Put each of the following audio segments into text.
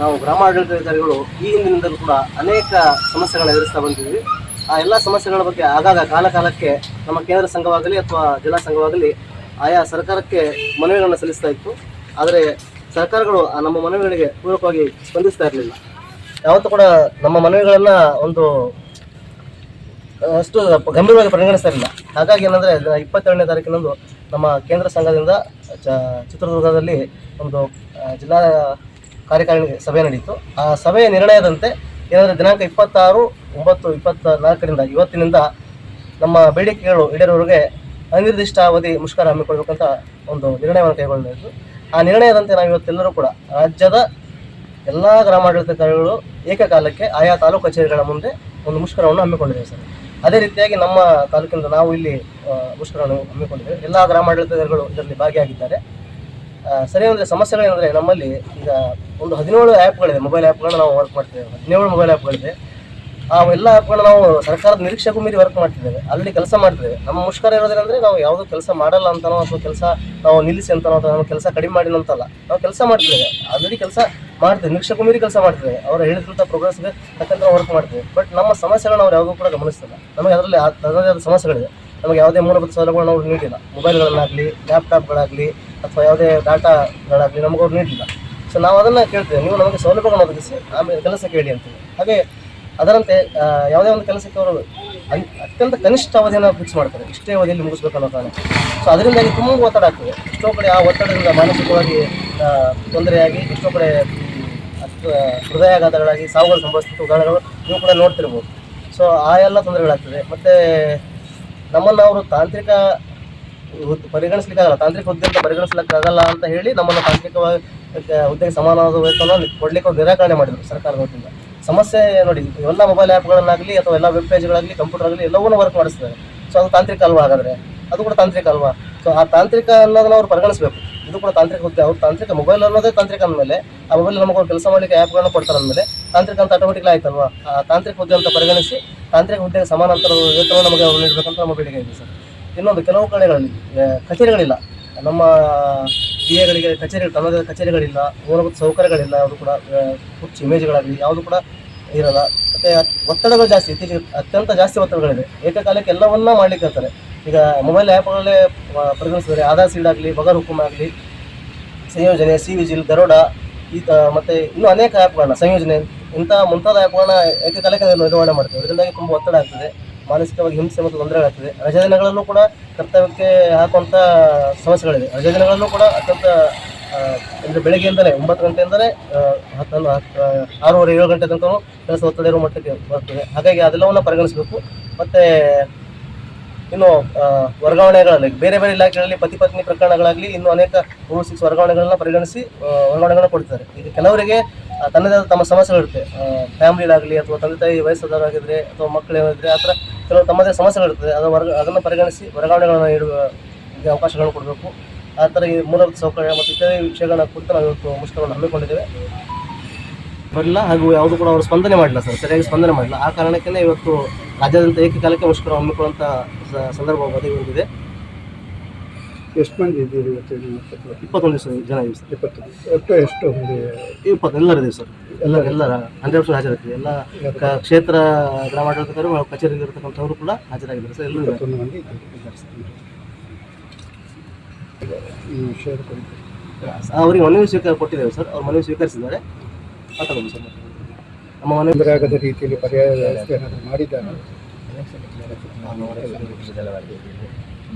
ನಾವು ಗ್ರಾಮಾಡಳಿತಾಧಿಕಾರಿಗಳು ಈ ಹಿಂದಿನಿಂದಲೂ ಕೂಡ ಅನೇಕ ಸಮಸ್ಯೆಗಳನ್ನು ಎದುರಿಸ್ತಾ ಬಂದಿದ್ವಿ. ಆ ಎಲ್ಲ ಸಮಸ್ಯೆಗಳ ಬಗ್ಗೆ ಆಗಾಗ ಕಾಲ ಕಾಲಕ್ಕೆ ನಮ್ಮ ಕೇಂದ್ರ ಸಂಘವಾಗಲಿ ಅಥವಾ ಜಿಲ್ಲಾ ಸಂಘವಾಗಲಿ ಆಯಾ ಸರ್ಕಾರಕ್ಕೆ ಮನವಿಗಳನ್ನು ಸಲ್ಲಿಸ್ತಾ ಇತ್ತು. ಆದರೆ ಸರ್ಕಾರಗಳು ಆ ನಮ್ಮ ಮನವಿಗಳಿಗೆ ಪೂರಕವಾಗಿ ಸ್ಪಂದಿಸ್ತಾ ಇರಲಿಲ್ಲ. ಯಾವತ್ತೂ ಕೂಡ ನಮ್ಮ ಮನವಿಗಳನ್ನು ಒಂದು ಅಷ್ಟು ಗಂಭೀರವಾಗಿ ಪರಿಗಣಿಸ್ತಾ ಇರಲಿಲ್ಲ. ಹಾಗಾಗಿ ಏನಂದರೆ ಇಪ್ಪತ್ತೆರಡನೇ ತಾರೀಕಿನಂದು ನಮ್ಮ ಕೇಂದ್ರ ಸಂಘದಿಂದ ಚ, ಚಿತ್ರದುರ್ಗದಲ್ಲಿ ಒಂದು ಜಿಲ್ಲಾ ಕಾರ್ಯಕಾರಿಣಿ ಸಭೆ ನಡೆಯಿತು ಆ ಸಭೆಯ ನಿರ್ಣಯದಂತೆ ಏನಂದರೆ, ದಿನಾಂಕ ಇಪ್ಪತ್ತಾರು, ಒಂಬತ್ತು ಇಪ್ಪತ್ತ ನಾಲ್ಕರಿಂದ ಇವತ್ತಿನಿಂದ ನಮ್ಮ ಬೇಡಿಕೆಗಳು ಅನಿರ್ದಿಷ್ಟ ಅವಧಿ ಮುಷ್ಕರ ಹಮ್ಮಿಕೊಳ್ಬೇಕಂತ ಒಂದು ನಿರ್ಣಯವನ್ನು ಕೈಗೊಳ್ಳಲಾಯಿತು ಆ ನಿರ್ಣಯದಂತೆ ನಾವು ಇವತ್ತೆಲ್ಲರೂ ಕೂಡ ರಾಜ್ಯದ ಎಲ್ಲ ಗ್ರಾಮಾಡಳಿತಾಧಿಕಾರಿಗಳು ಏಕಕಾಲಕ್ಕೆ ಆಯಾ ತಾಲೂಕು ಕಚೇರಿಗಳ ಮುಂದೆ ಒಂದು ಮುಷ್ಕರವನ್ನು ಹಮ್ಮಿಕೊಂಡಿದ್ದೇವೆ ಸರ್. ಅದೇ ರೀತಿಯಾಗಿ ನಮ್ಮ ತಾಲೂಕಿನಿಂದ ನಾವು ಇಲ್ಲಿ ಮುಷ್ಕರವನ್ನು ಹಮ್ಮಿಕೊಂಡಿದ್ದೇವೆ. ಎಲ್ಲ ಗ್ರಾಮಾಡಳಿತಗಳು ಇದರಲ್ಲಿ ಭಾಗಿಯಾಗಿದ್ದಾರೆ. ಸರಿ ಅಂದರೆ ಸಮಸ್ಯೆಗಳೇನೆಂದರೆ ನಮ್ಮಲ್ಲಿ ಈಗ ಒಂದು ಹದಿನೇಳು ಆ್ಯಪ್ಗಳಿದೆ ಮೊಬೈಲ್ ಆ್ಯಪ್ಗಳನ್ನ ನಾವು ವರ್ಕ್ ಮಾಡ್ತೇವೆ ಹದಿನೇಳು ಮೊಬೈಲ್ ಆ್ಯಪ್ಗಳಿದೆ ಆ ಎಲ್ಲ ನಾವು ಸರ್ಕಾರದ ನಿರೀಕ್ಷೆಗೂ ಮೀರಿ ವರ್ಕ್ ಮಾಡ್ತಿದ್ದೇವೆ. ಆಲ್ರೆಡಿ ಕೆಲಸ ಮಾಡ್ತಿದ್ದೇವೆ. ನಮ್ಮ ಮುಷ್ಕರ ಇರೋದ್ರಂದ್ರೆ ನಾವು ಯಾವುದೂ ಕೆಲಸ ಮಾಡಲ್ಲ ಅಂತನೋ ಅಥವಾ ಕೆಲಸ ನಾವು ನಿಲ್ಲಿಸಿ ಅಂತನೋ ಅಥವಾ ನಾವು ಕೆಲಸ ಕಡಿಮೆ ಮಾಡಿ ಅಂತಲ್ಲ, ನಾವು ಕೆಲಸ ಮಾಡ್ತಿದ್ದೇವೆ. ಆಲ್ರೆಡಿ ಕೆಲಸ ಮಾಡ್ತೇವೆ. ನಿರೀಕ್ಷೆಗೂ ಮೀರಿ ಕೆಲಸ ಮಾಡ್ತೇವೆ ಅವರು ಹೇಳಿದಂಥ ಪ್ರೋಗ್ರೆಸ್ಗೆ ತಕ್ಕಂಥ ವರ್ಕ್ ಮಾಡ್ತೇವೆ. ಬಟ್ ನಮ್ಮ ಸಮಸ್ಯೆಗಳನ್ನ ಅವ್ರು ಯಾವುದೂ ಕೂಡ ಗಮನಿಸ್ತಿಲ್ಲ. ನಮಗೆ ಅದರಲ್ಲಿ ತನ್ನದೇ ಆದ ಸಮಸ್ಯೆಗಳಿದೆ. ನಮಗೆ ಯಾವುದೇ ಮೂಲಭೂತ ಸೌಲಭ್ಯಗಳನ್ನ ಅವ್ರು ನೀಡಿಲ್ಲ. ಮೊಬೈಲ್ಗಳನ್ನಾಗಲಿ ಲ್ಯಾಪ್ಟಾಪ್ಗಳಾಗಲಿ ಅಥವಾ ಯಾವುದೇ ಡಾಟಾಗಳಾಗಲಿ ನಮಗೆ ಅವ್ರು ನೀಡಿಲ್ಲ. ಸೊ ನಾವು ಅದನ್ನು ಕೇಳ್ತೇವೆ. ನೀವು ನಮಗೆ ಸೌಲಭ್ಯಗಳನ್ನು ಒದಗಿಸಿ, ಆಮೇಲೆ ಕೆಲಸ ಕೇಳಿ ಅಂತೀವಿ. ಹಾಗೆ ಅದರಂತೆ ಯಾವುದೇ ಒಂದು ಕೆಲಸಕ್ಕೆ ಅವರು ಅತ್ಯಂತ ಕನಿಷ್ಠ ಅವಧಿಯನ್ನು ಫಿಕ್ಸ್ ಮಾಡ್ತಾರೆ. ಇಷ್ಟೇ ಅವಧಿಯಲ್ಲಿ ಮುಗಿಸ್ಬೇಕು ಅನ್ನೋ ಕಾರಣ ಸೊ ಅದರಿಂದಾಗಿ ತುಂಬ ಒತ್ತಡ ಆಗ್ತದೆ. ಎಷ್ಟೋ ಕಡೆ ಆ ಒತ್ತಡದಿಂದ ಮಾನಸಿಕವಾಗಿ ತೊಂದರೆಯಾಗಿ, ಎಷ್ಟೋ ಕಡೆ ಹೃದಯಾಘಾತಗಳಾಗಿ, ಸಾವುಗಳು ಸಂಭವಿಸ್ತಿತ್ತು. ಉದಾಹರಣೆಗಳು ನೀವು ಕೂಡ ನೋಡ್ತಿರ್ಬೋದು. ಸೊ ಆ ಎಲ್ಲ ತೊಂದರೆಗಳಾಗ್ತದೆ. ಮತ್ತು ನಮ್ಮನ್ನು ಅವರು ತಾಂತ್ರಿಕ ಪರಿಗಣಿಸ್ಲಿಕ್ಕಾಗಲ್ಲ. ತಾಂತ್ರಿಕ ಹುದ್ದೆ ಅಂತ ಪರಿಗಣಿಸ್ಲಿಕ್ಕಾಗಲ್ಲ ಅಂತ ಹೇಳಿ ನಮ್ಮನ್ನು ತಾಂತ್ರಿಕವಾಗಿ ಹುದ್ದೆಗೆ ಸಮಾನವಾದ ವೇತನ ಕೊಡ್ಲಿಕ್ಕೆ ಅವ್ರು ನಿರಾಕರಣೆ ಮಾಡಿದರು ಸರ್ಕಾರದ ವತಿಯಿಂದ. ಸಮಸ್ಯೆ ನೋಡಿ, ಎಲ್ಲ ಮೊಬೈಲ್ ಆ್ಯಪ್ಗಳನ್ನಾಗಲಿ ಅಥವಾ ಎಲ್ಲ ವೆಬ್ ಪೇಜ್ಗಳಾಗಲಿ ಕಂಪ್ಯೂಟರ್ ಆಗಲಿ ಎಲ್ಲವನ್ನೂ ವರ್ಕ್ ಮಾಡಿಸ್ತಾರೆ. ಸೊ ಅದು ತಾಂತ್ರಿಕ ಅಲ್ವಾ ಹಾಗಾದರೆ? ಅದು ಕೂಡ ತಾಂತ್ರಿಕ ಅಲ್ವಾ? ಸೊ ಆ ತಾಂತ್ರಿಕ ಅನ್ನೋದನ್ನ ಅವ್ರು ಪರಿಗಣಿಸಬೇಕು. ಇದು ಕೂಡ ತಾಂತ್ರಿಕ ಹುದ್ದೆ. ಅವ್ರು ತಾಂತ್ರಿಕ ಮೊಬೈಲ್ ಅನ್ನೋದೇ ತಾಂತ್ರಿಕ ಅಂದಮೇಲೆ, ಆ ಮೊಬೈಲ್ ನಮಗೆ ಅವ್ರು ಕೆಲಸ ಮಾಡಲಿಕ್ಕೆ ಆ್ಯಪ್ಗಳನ್ನ ಕೊಡ್ತಾರೆ ಅಂದಮೇಲೆ, ತಾಂತ್ರಿಕ ಅಂತ ಆಟೋಮೆಟಿಕ್ಲಿ ಆಯ್ತಲ್ವಾ? ಆ ತಾಂತ್ರಿಕ ಹುದ್ದೆ ಅಂತ ಪರಿಗಣಿಸಿ, ತಾಂತ್ರಿಕ ಹುದ್ದೆಗೆ ಸಮಾನಾಂತರ ವೇತನ ನಮಗೆ ಅವ್ರು ನೀಡಬೇಕಂತ ನಮ್ಮ ಬೇಡಿಕೆ ಇದೆ ಸರ್. ಇನ್ನೊಂದು ಕೆಲವು ಕಡೆಗಳಲ್ಲಿ ಕಚೇರಿಗಳಿಲ್ಲ. ನಮ್ಮ ಬಿ ಎಗಳಿಗೆ ಕಚೇರಿ ಕಚೇರಿಗಳಿಲ್ಲ, ಮೂಲಭೂತ ಸೌಕರ್ಯಗಳಿಲ್ಲ, ಯಾವುದು ಕೂಡ ಕುರ್ಚಿ ಇಮೇಜ್ಗಳಾಗಲಿ, ಯಾವುದು ಕೂಡ ಇರಲ್ಲ. ಮತ್ತು ಒತ್ತಡಗಳು ಜಾಸ್ತಿ, ಇತ್ತೀಚೆಗೆ ಅತ್ಯಂತ ಜಾಸ್ತಿ ಒತ್ತಡಗಳಿದೆ ಏಕಕಾಲಕ್ಕೆ ಎಲ್ಲವನ್ನ ಮಾಡ್ಲಿಕ್ಕೆ ಇರ್ತಾರೆ ಈಗ ಮೊಬೈಲ್ ಆ್ಯಪ್ಗಳಲ್ಲೇ ಪರಿಗಣಿಸಿದರೆ ಆಧಾರ್ ಸೀಡ್ ಆಗಲಿ, ಬಗರ್ ಹುಕುಮ್ ಆಗಲಿ, ಸಂಯೋಜನೆ ಸಿ ವಿಜಿಲ್ ಗರುಡ, ಈ ಮತ್ತು ಇನ್ನೂ ಅನೇಕ ಆ್ಯಪ್ಗಳನ್ನ ಸಂಯೋಜನೆ ಇಂಥ ಮುಂತಾದ ಆ್ಯಪ್ಗಳನ್ನ ಏಕಕಾಲಕ್ಕೆ ನಿರ್ವಹಣೆ ಮಾಡ್ತೇವೆ. ಇದರಿಂದಾಗಿ ತುಂಬ ಒತ್ತಡ ಆಗ್ತದೆ. ಮಾನಸಿಕವಾಗಿ ಹಿಂಸೆ ಮತ್ತು ತೊಂದರೆಗಳಾಗ್ತದೆ ರಜಾ ದಿನಗಳನ್ನು ಕೂಡ ಕರ್ತವ್ಯಕ್ಕೆ ಹಾಕುವಂಥ ಸಮಸ್ಯೆಗಳಿದೆ ರಜಾ ದಿನಗಳನ್ನು ಕೂಡ ಅತ್ಯಂತ ಅಂದರೆ ಬೆಳಗ್ಗೆಯಿಂದಲೇ ಒಂಬತ್ತು ಗಂಟೆಯಿಂದಲೇ ಹತ್ತು ಆರೂವರೆ, ಏಳು ಗಂಟೆ ತನಕ ಕೆಲಸ ಒತ್ತಡ ಇರುವ ಮಟ್ಟಕ್ಕೆ ಬರ್ತದೆ. ಹಾಗಾಗಿ ಅದೆಲ್ಲವನ್ನು ಪರಿಗಣಿಸಬೇಕು. ಮತ್ತು ಇನ್ನು ವರ್ಗಾವಣೆಗಳಲ್ಲಿ, ಬೇರೆ ಬೇರೆ ಇಲಾಖೆಗಳಲ್ಲಿ ಪತಿ ಪತ್ನಿ ಪ್ರಕರಣಗಳಾಗಲಿ ಇನ್ನು ಅನೇಕ ರೂಲ್ ಸಿಕ್ಸ್ ವರ್ಗಾವಣೆಗಳನ್ನ ಪರಿಗಣಿಸಿ ವರ್ಗಾವಣೆಗಳನ್ನ ಕೊಡ್ತಾರೆ. ಈಗ ಕೆಲವರಿಗೆ ತನ್ನದೇ ಆದ ತಮ್ಮ ಸಮಸ್ಯೆಗಳಿರುತ್ತೆ. ಫ್ಯಾಮಿಲಿಲಾಗಲಿ ಅಥವಾ ತಂದೆ ತಾಯಿ ವಯಸ್ಸಾದವರಾಗಿದ್ದರೆ ಅಥವಾ ಮಕ್ಕಳು ಇದ್ದರೆ ಆ ಥರ ಕೆಲವು ತಮ್ಮದೇ ಸಮಸ್ಯೆಗಳಿರ್ತದೆ ಅದನ್ನು ವರ್ಗ ಅದನ್ನು ಪರಿಗಣಿಸಿ ವರ್ಗಾವಣೆಗಳನ್ನು ನೀಡುವ ಅವಕಾಶಗಳನ್ನು ಕೊಡಬೇಕು. ಆ ಥರ ಈ ಮೂಲಭೂತ ಸೌಕರ್ಯ ಮತ್ತು ಇತರೆ ವಿಷಯಗಳ ಕುರಿತು ನಾವು ಇವತ್ತು ಮುಷ್ಕರವನ್ನು ಹಮ್ಮಿಕೊಂಡಿದ್ದೇವೆ. ಬರಲಿಲ್ಲ ಹಾಗೂ ಯಾವುದು ಕೂಡ ಅವರು ಸ್ಪಂದನೆ ಮಾಡಿಲ್ಲ ಸರ್. ಸರಿಯಾಗಿ ಸ್ಪಂದನೆ ಮಾಡಿಲ್ಲ. ಆ ಕಾರಣಕ್ಕೇ ಇವತ್ತು ರಾಜ್ಯಾದ್ಯಂತ ಏಕಕಾಲಕ್ಕೆ ಮುಷ್ಕರ ಹಮ್ಮಿಕೊಳ್ಳುವಂಥ ಸಂದರ್ಭ ಬಂದಿದೆ. ಎಷ್ಟು ಮಂದಿ ಇದ್ದೀರಿ ಇವತ್ತು ನಿಮ್ಮ ಹತ್ರ? ಇಪ್ಪತ್ತೊಂದು ದಿವಸ ಜನ ಇದ್ದೀವಿ ಸರ್ ಇಪ್ಪತ್ತು ಒಟ್ಟು ಎಷ್ಟು ಮಂದಿ ಇಪ್ಪತ್ತು ಎಲ್ಲರೂ ಇದ್ದೀವಿ ಸರ್ ಎಲ್ಲ ಎಲ್ಲರ ಹಂಡ್ರೆಡ್ ಪರ್ಸೆಂಟ್ ಎಲ್ಲ ಕ- ಕ್ಷೇತ್ರ ಗ್ರಾಮಾಡಳಿತರು ಕಚೇರಿಯಲ್ಲಿ ಇರತಕ್ಕಂಥವರು ಕೂಡ ಹಾಜರಾಗಿದ್ದಾರೆ ಸರ್ ಎಲ್ಲರೂ ಇದ್ದಾರೆ. ಇಪ್ಪತ್ತೊಂದು ಮಂದಿ ಇದ್ದಾರೆ ಸರ್. ಈ ವಿಷಯದ ಕುರಿತು ಅವರಿಗೆ ಮನವಿ ಸ್ವೀಕಾರ ಕೊಟ್ಟಿದ್ದೇವೆ ಸರ್ ಅವ್ರ ಮನವಿ ಸ್ವೀಕರಿಸಿದ್ದಾರೆ ಮಾತಾಡೋದು ಸರ್ ನಮ್ಮ ಮನವಿ ತೊಂದರೆ ಆಗದ ರೀತಿಯಲ್ಲಿ ಪರ್ಯಾಯ ವ್ಯವಸ್ಥೆ ಏನಾದರೂ ಮಾಡಿದ್ದಾರೆ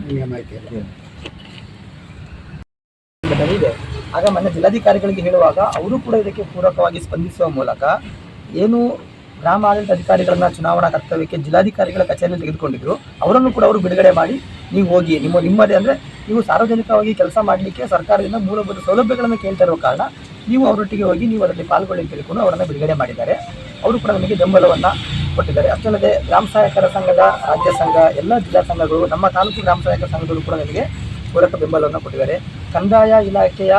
ನಿಮಗೆ ಮಾಹಿತಿ ಇಲ್ಲ ಇದೆ. ಆಗ ಮೊನ್ನೆ ಜಿಲ್ಲಾಧಿಕಾರಿಗಳಿಗೆ ಹೇಳುವಾಗ ಅವರು ಕೂಡ ಇದಕ್ಕೆ ಪೂರಕವಾಗಿ ಸ್ಪಂದಿಸುವ ಮೂಲಕ ಏನು ಗ್ರಾಮ ಆಡಳಿತ ಅಧಿಕಾರಿಗಳನ್ನ ಚುನಾವಣಾ ಕರ್ತವ್ಯಕ್ಕೆ ಜಿಲ್ಲಾಧಿಕಾರಿಗಳ ಕಚೇರಿಯಲ್ಲಿ ತೆಗೆದುಕೊಂಡಿದ್ರು. ಅವರನ್ನು ಕೂಡ ಅವರು ಬಿಡುಗಡೆ ಮಾಡಿ ನೀವು ಹೋಗಿ, ನಿಮ್ಮ, ನಿಮ್ಮದೇ ಅಂದರೆ ನೀವು ಸಾರ್ವಜನಿಕವಾಗಿ ಕೆಲಸ ಮಾಡಲಿಕ್ಕೆ ಸರ್ಕಾರದಿಂದ ಮೂಲಭೂತ ಸೌಲಭ್ಯಗಳನ್ನು ಕೇಳ್ತಾ ಇರೋ ಕಾರಣ ನೀವು ಅವರೊಟ್ಟಿಗೆ ಹೋಗಿ ನೀವು ಅದರಲ್ಲಿ ಪಾಲ್ಗೊಳ್ಳಿ ತಿಳ್ಕೊಂಡು ಅವರನ್ನು ಬಿಡುಗಡೆ ಮಾಡಿದ್ದಾರೆ. ಅವರು ಕೂಡ ನಮಗೆ ಬೆಂಬಲವನ್ನು ಕೊಟ್ಟಿದ್ದಾರೆ. ಅಷ್ಟಲ್ಲದೆ ಗ್ರಾಮ ಸಹಾಯಕರ ಸಂಘದ ರಾಜ್ಯ ಸಂಘ, ಎಲ್ಲ ಜಿಲ್ಲಾ ಸಂಘಗಳು, ನಮ್ಮ ತಾಲೂಕು ಗ್ರಾಮ ಸಹಾಯಕರ ಸಂಘಗಳು ಕೂಡ ನಮಗೆ ಪೂರಕ ಬೆಂಬಲವನ್ನು ಕೊಟ್ಟಿದ್ದಾರೆ. ಕಂದಾಯ ಇಲಾಖೆಯ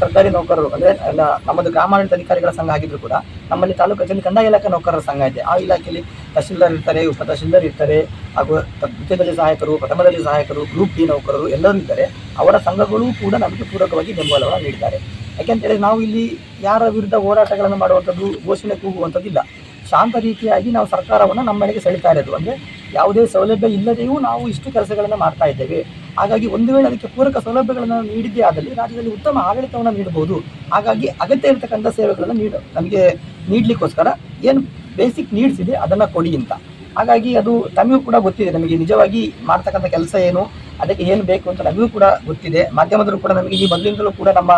ಸರ್ಕಾರಿ ನೌಕರರು, ಅಂದರೆ ಎಲ್ಲ ನಮ್ಮದು ಗ್ರಾಮಾಡಳಿತ ಅಧಿಕಾರಿಗಳ ಸಂಘ ಆಗಿದ್ರು ಕೂಡ, ನಮ್ಮಲ್ಲಿ ತಾಲೂಕು ಕಚೇರಿ ಕಂದಾಯ ಇಲಾಖೆ ನೌಕರರ ಸಂಘ ಇದೆ. ಆ ಇಲಾಖೆಯಲ್ಲಿ ತಹಶೀಲ್ದಾರ್ ಇರ್ತಾರೆ ಉಪ ತಹಶೀಲ್ದಾರ್ ಇರ್ತಾರೆ, ಹಾಗೂ ದ್ವಿತೀಯದಲ್ಲಿ ಸಹಾಯಕರು ಪ್ರಥಮದಲ್ಲಿ ಸಹಾಯಕರು ಗ್ರೂಪ್ ಡಿ ನೌಕರರು ಎಲ್ಲರೂ ಇದ್ದಾರೆ. ಅವರ ಸಂಘಗಳು ಕೂಡ ನಮಗೆ ಪೂರಕವಾಗಿ ಬೆಂಬಲವನ್ನು ನೀಡಿದ್ದಾರೆ ಯಾಕೆಂತೇಳಿ ನಾವು ಇಲ್ಲಿ ಯಾರ ವಿರುದ್ಧ ಹೋರಾಟಗಳನ್ನು ಮಾಡುವಂಥದ್ದು, ಘೋಷಣೆ ಕೂಗುವಂಥದ್ದಿಲ್ಲ. ಶಾಂತ ರೀತಿಯಾಗಿ ನಾವು ಸರ್ಕಾರವನ್ನು ನಮ್ಮ ಮನೆಗೆ ಸೆಳಿತಾ ಇರೋದು. ಅಂದರೆ ಯಾವುದೇ ಸೌಲಭ್ಯ ಇಲ್ಲದೆಯೂ ನಾವು ಇಷ್ಟು ಕೆಲಸಗಳನ್ನು ಮಾಡ್ತಾ ಇದ್ದೇವೆ. ಹಾಗಾಗಿ ಒಂದು ವೇಳೆ ಅದಕ್ಕೆ ಪೂರಕ ಸೌಲಭ್ಯಗಳನ್ನು ನೀಡಿದ್ದೇ ಆದಲ್ಲಿ ರಾಜ್ಯದಲ್ಲಿ ಉತ್ತಮ ಆಡಳಿತವನ್ನು ನೀಡಬಹುದು ಹಾಗಾಗಿ ಅಗತ್ಯ ಇರತಕ್ಕಂಥ ಸೇವೆಗಳನ್ನು ನೀಡ, ನಮಗೆ ನೀಡಲಿಕ್ಕೋಸ್ಕರ ಏನು ಬೇಸಿಕ್ ನೀಡ್ಸ್ ಇದೆ ಅದನ್ನು ಕೊಡಿ ಅಂತ. ಹಾಗಾಗಿ ಅದು ತಮಗೂ ಕೂಡ ಗೊತ್ತಿದೆ, ನಮಗೆ ನಿಜವಾಗಿ ಮಾಡ್ತಕ್ಕಂಥ ಕೆಲಸ ಏನು, ಅದಕ್ಕೆ ಏನು ಬೇಕು ಅಂತ ನಮಗೂ ಕೂಡ ಗೊತ್ತಿದೆ. ಮಾಧ್ಯಮದಲ್ಲೂ ಕೂಡ ನಮಗೆ ಈ ಮೊದಲಿಂದಲೂ ಕೂಡ ನಮ್ಮ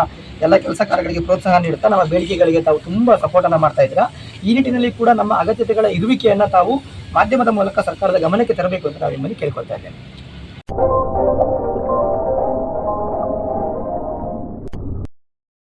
ಎಲ್ಲ ಕೆಲಸ ಕಾರ್ಯಗಳಿಗೆ ಪ್ರೋತ್ಸಾಹ ನೀಡುತ್ತಾ, ನಮ್ಮ ಬೇಡಿಕೆಗಳಿಗೆ ತಾವು ತುಂಬ ಸಪೋರ್ಟನ್ನು ಮಾಡ್ತಾ ಇದ್ದೀರಾ. ಈ ನಿಟ್ಟಿನಲ್ಲಿ ಕೂಡ ನಮ್ಮ ಅಗತ್ಯತೆಗಳ ಇರುವಿಕೆಯನ್ನು ತಾವು ಮಾಧ್ಯಮದ ಮೂಲಕ ಸರ್ಕಾರದ ಗಮನಕ್ಕೆ ತರಬೇಕು ಅಂತ ನಾವು ನಿಮ್ಮಲ್ಲಿ ಕೇಳ್ಕೊಳ್ತಾ ಇದ್ದೇನೆ.